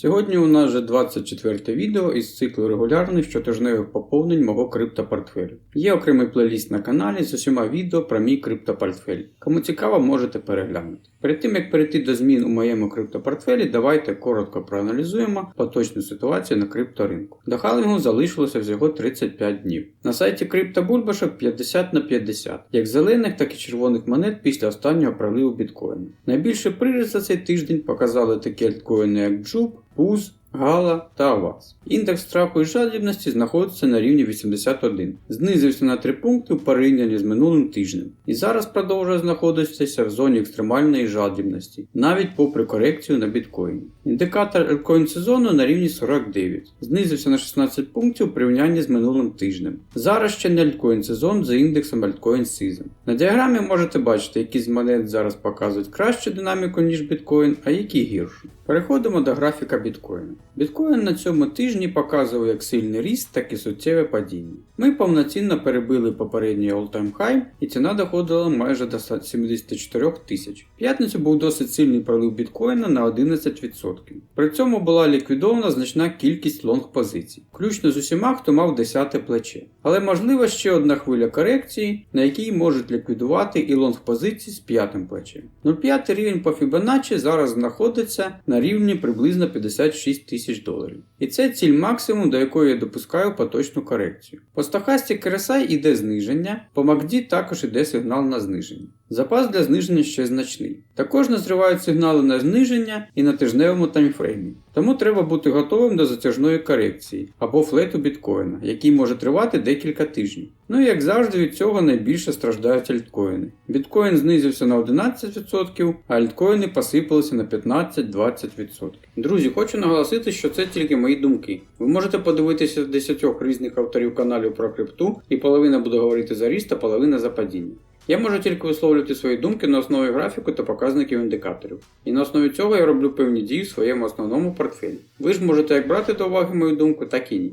Сьогодні у нас вже 24 відео із циклу регулярних щотижневих поповнень мого криптопортфелю. Є окремий плейліст на каналі з усіма відео про мій криптопортфель. Кому цікаво, можете переглянути. Перед тим як перейти до змін у моєму криптопортфелі, давайте коротко проаналізуємо поточну ситуацію на крипторинку. До халвінгу залишилося всього 35 днів. На сайті криптобульбашок 50 на 50, як зелених, так і червоних монет після останнього проливу біткоїну. Найбільший приріст за цей тиждень показали такі альткоїни, як Джуб, Пуз, Гала та Авас. Індекс страху і жадібності знаходиться на рівні 81, знизився на 3 пункти у порівнянні з минулим тижнем і зараз продовжує знаходитися в зоні екстремальної жадібності, навіть попри корекцію на біткоїні. Індикатор альткоін сезону на рівні 49, знизився на 16 пунктів у порівнянні з минулим тижнем. Зараз ще не альткоін сезон за індексом альткоін Season. На діаграмі можете бачити, які з монет зараз показують кращу динаміку, ніж біткоін, а які гіршу. Переходимо до графіка біткоїна. Біткоін на цьому тижні показував як сильний ріст, так і суттєве падіння. Ми повноцінно перебили попередній all-time high і ціна доходила майже до 74 тисяч. П'ятницю був досить сильний пролив біткоїна на 11%. При цьому була ліквідована значна кількість лонг позицій, включно з усіма, хто мав 10 плече. Але можлива ще одна хвиля корекції, на якій можуть ліквідувати і лонг позиції з п'ятим плечем. 0,5 рівень по Fibonacci зараз знаходиться на рівні приблизно 56 тисяч доларів. І це ціль максимум, до якої я допускаю поточну корекцію. По стохасті RSI іде зниження, по MACD також іде сигнал на зниження. Запас для зниження ще значний. Також назрівають сигнали на зниження і на тижневому таймфреймі. Тому треба бути готовим до затяжної корекції або флету біткоїна, який може тривати декілька тижнів. Ну і як завжди від цього найбільше страждають альткоїни. Біткоін знизився на 11%, а альткоїни посипалися на 15-20%. Друзі, хочу наголосити, що це тільки мої думки. Ви можете подивитися 10 різних авторів каналів про крипту, і половина буде говорити за ріст, а половина за падіння. Я можу тільки висловлювати свої думки на основі графіку та показників індикаторів. І на основі цього я роблю певні дії в своєму основному портфелі. Ви ж можете як брати до уваги мою думку, так і ні.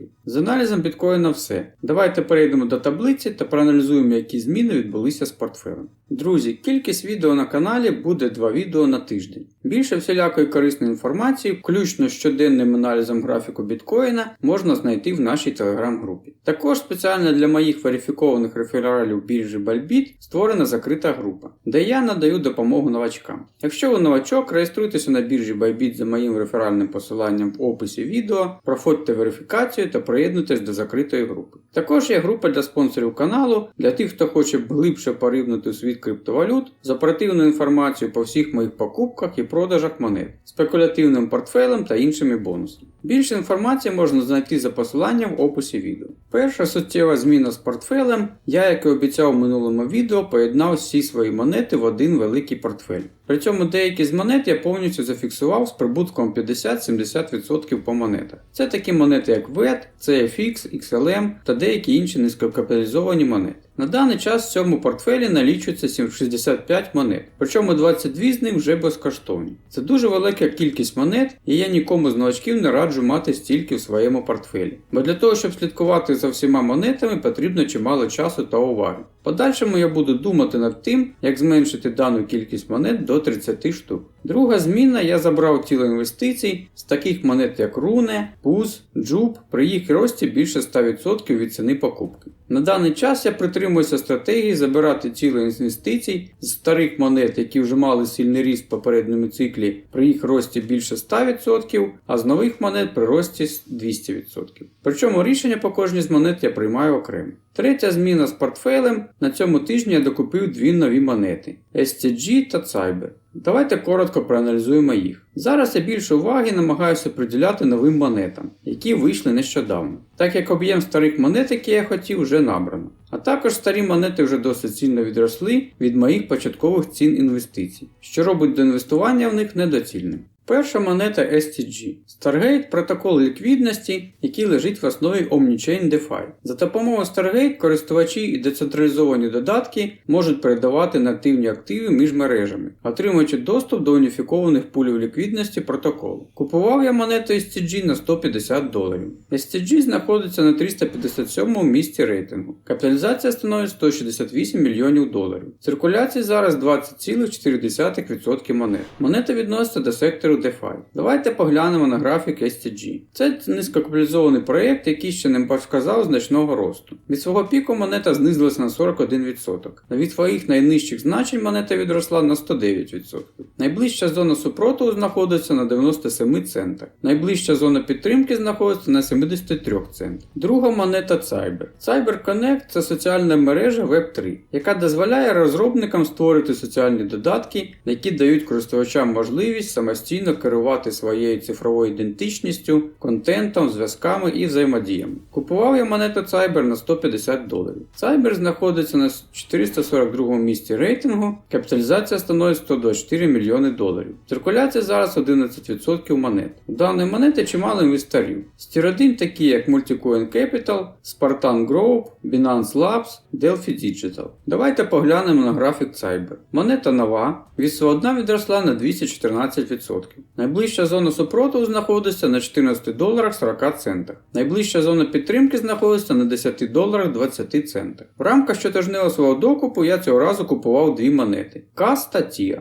Okay. З аналізом біткоїна все. Давайте перейдемо до таблиці та проаналізуємо, які зміни відбулися з портфелем. Друзі, кількість відео на каналі буде 2 відео на тиждень. Більше всілякої корисної інформації, включно з щоденним аналізом графіку біткоїна, можна знайти в нашій телеграм-групі. Також спеціально для моїх верифікованих рефералів біржі Bybit створена закрита група, де я надаю допомогу новачкам. Якщо ви новачок, реєструйтеся на біржі Bybit за моїм реферальним посиланням в описі відео, проходьте верифікацію та приєднуйтесь до закритої групи. Також є група для спонсорів каналу, для тих, хто хоче глибше порівнути світ криптовалют з оперативною інформацією по всіх моїх покупках і продажах монет, спекулятивним портфелем та іншими бонусами. Більше інформації можна знайти за посиланням в описі відео. Перша суттєва зміна з портфелем, я, як і обіцяв в минулому відео, поєднав всі свої монети в один великий портфель. При цьому деякі з монет я повністю зафіксував з прибутком 50-70% по монетах. Це такі монети, як VET, CFX, XLM та деякі інші низькокапіталізовані монети. На даний час в цьому портфелі налічується 65 монет, причому 22 з них вже безкоштовні. Це дуже велика кількість монет, і я нікому з новачків не раджу мати стільки в своєму портфелі. Бо для того, щоб слідкувати за всіма монетами, потрібно чимало часу та уваги. Подальшому я буду думати над тим, як зменшити дану кількість монет до 30 штук. Друга зміна я забрав тіло інвестицій з таких монет, як Руне, Пуз, Джуб, при їх рості більше 100% від ціни покупки. На даний час я притримуюся стратегії забирати ціло інвестицій з старих монет, які вже мали сильний ріст в попередньому циклі, при їх рості більше 100%, а з нових монет при рості 200%. Причому рішення по кожній з монет я приймаю окремо. Третя зміна з портфелем. На цьому тижні я докупив дві нові монети STG та Cyber. Давайте коротко проаналізуємо їх. Зараз я більше уваги намагаюся приділяти новим монетам, які вийшли нещодавно, так як об'єм старих монет, які я хотів, вже набрано. А також старі монети вже досить сильно відросли від моїх початкових цін інвестицій, що робить до інвестування в них недоцільним. Перша монета STG. Stargate протокол ліквідності, який лежить в основі Omnichain DeFi. За допомогою Stargate користувачі і децентралізовані додатки можуть передавати нативні активи між мережами, отримуючи доступ до уніфікованих пулів ліквідності протоколу. Купував я монету STG на 150 доларів. STG знаходиться на 357 місці рейтингу. Капіталізація становить 168 мільйонів доларів. Циркуляції зараз 20,4% монет. Монета відноситься до сектору DeFi. Давайте поглянемо на графік STG. Це низькокапіталізований проєкт, який ще не показав значного росту. Від свого піку монета знизилася на 41%. Від своїх найнижчих значень монета відросла на 109%. Найближча зона супротиву знаходиться на 97 центах. Найближча зона підтримки знаходиться на 73 центах. Друга монета Cyber. Cyber Connect це соціальна мережа Web3, яка дозволяє розробникам створити соціальні додатки, які дають користувачам можливість самостійно керувати своєю цифровою ідентичністю, контентом, зв'язками і взаємодіями. Купував я монету Cyber на 150 доларів. Cyber знаходиться на 442 місці рейтингу, капіталізація становить 124 мільйони доларів. Циркуляція зараз 11% монет. У даної монети чимало інвесторів. 1 такі як Multicoin Capital, Spartan Group, Binance Labs, Delphi Digital. Давайте поглянемо на графік Cyber. Монета нова, від свого відросла на 214%. Найближча зона супротиву знаходиться на 14 доларах 40 центах. Найближча зона підтримки знаходиться на 10 доларах 20 центах. В рамках щотижневого свого докупу я цього разу купував дві монети CAS та TIA.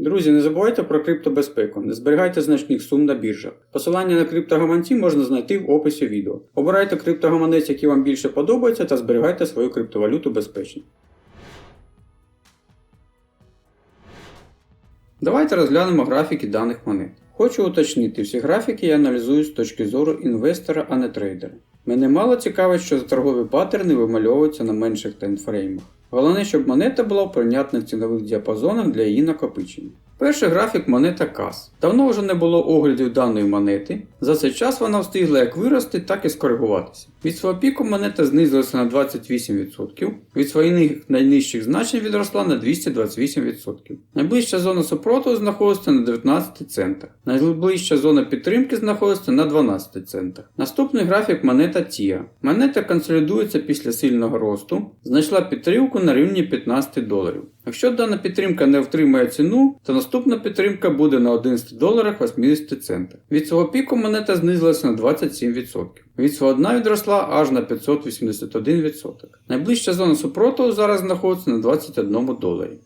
Друзі, не забувайте про криптобезпеку, не зберігайте значних сум на біржах. Посилання на криптогаманці можна знайти в описі відео. Обирайте криптогаманець, який вам більше подобається, та зберігайте свою криптовалюту безпечно. Давайте розглянемо графіки даних монет. Хочу уточнити, всі графіки я аналізую з точки зору інвестора, а не трейдера. Мене мало цікавить, що торгові паттерни вимальовуються на менших таймфреймах. Головне, щоб монета була в прийнятних цінових діапазонах для її накопичення. Перший графік монета CAS. Давно вже не було оглядів даної монети. За цей час вона встигла як вирости, так і скоригуватися. Від свого піку монета знизилася на 28%, від своїх найнижчих значень відросла на 228%. Найближча зона супротиву знаходиться на 19 центах. Найближча зона підтримки знаходиться на 12 центах. Наступний графік монета TIA. Монета консолідується після сильного росту, знайшла підтримку на рівні 15 доларів. Якщо дана підтримка не втримає ціну, то наступна підтримка буде на 11 доларах 80 центах. Від свого піку монета знизилася на 27%. Від свого дна відросла аж на 581%. Найближча зона супротиву зараз знаходиться на 21 доларі.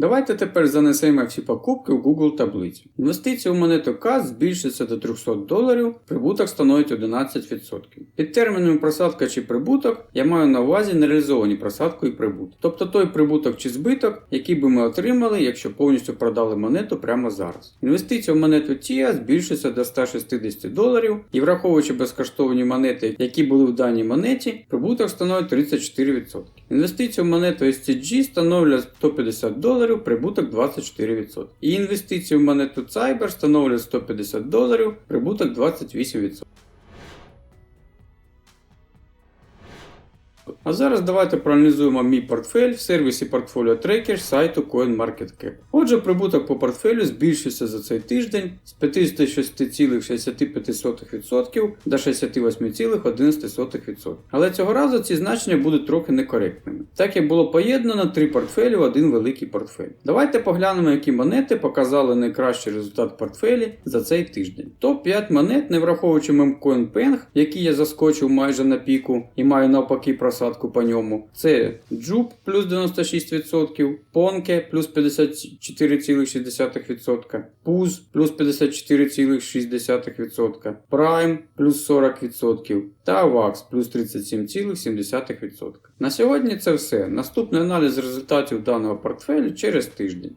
Давайте тепер занесемо всі покупки в Google таблицю. Інвестиції у монету CAS збільшуються до 300 доларів, прибуток становить 11%. Під термінами просадка чи прибуток я маю на увазі нереалізовані просадку і прибуток. Тобто той прибуток чи збиток, який би ми отримали, якщо повністю продали монету прямо зараз. Інвестиція в монету TIA збільшується до 160 доларів і враховуючи безкоштовні монети, які були в даній монеті, прибуток становить 34%. Інвестиція в монету SCG становлять 150 доларів прибуток 24%. І інвестиції в монету Cyber становлять 150 доларів, прибуток 28%. А зараз давайте проаналізуємо мій портфель в сервісі Portfolio Tracker сайту CoinMarketCap. Отже, прибуток по портфелю збільшився за цей тиждень з 56,65% до 68,11%. Але цього разу ці значення будуть трохи некоректними. Так як було поєднано три портфелі в один великий портфель. Давайте поглянемо, які монети показали найкращий результат портфелі за цей тиждень. Топ-5 монет, не враховуючи мемкоін Peng, який я заскочив майже на піку і маю навпаки просадку по ньому. Це Джуб плюс 96%, Понке плюс 54,6%, Пуз плюс 54,6%, Prime плюс 40% та VAX плюс 37,7%. На сьогодні це все. Наступний аналіз результатів даного портфелю через тиждень.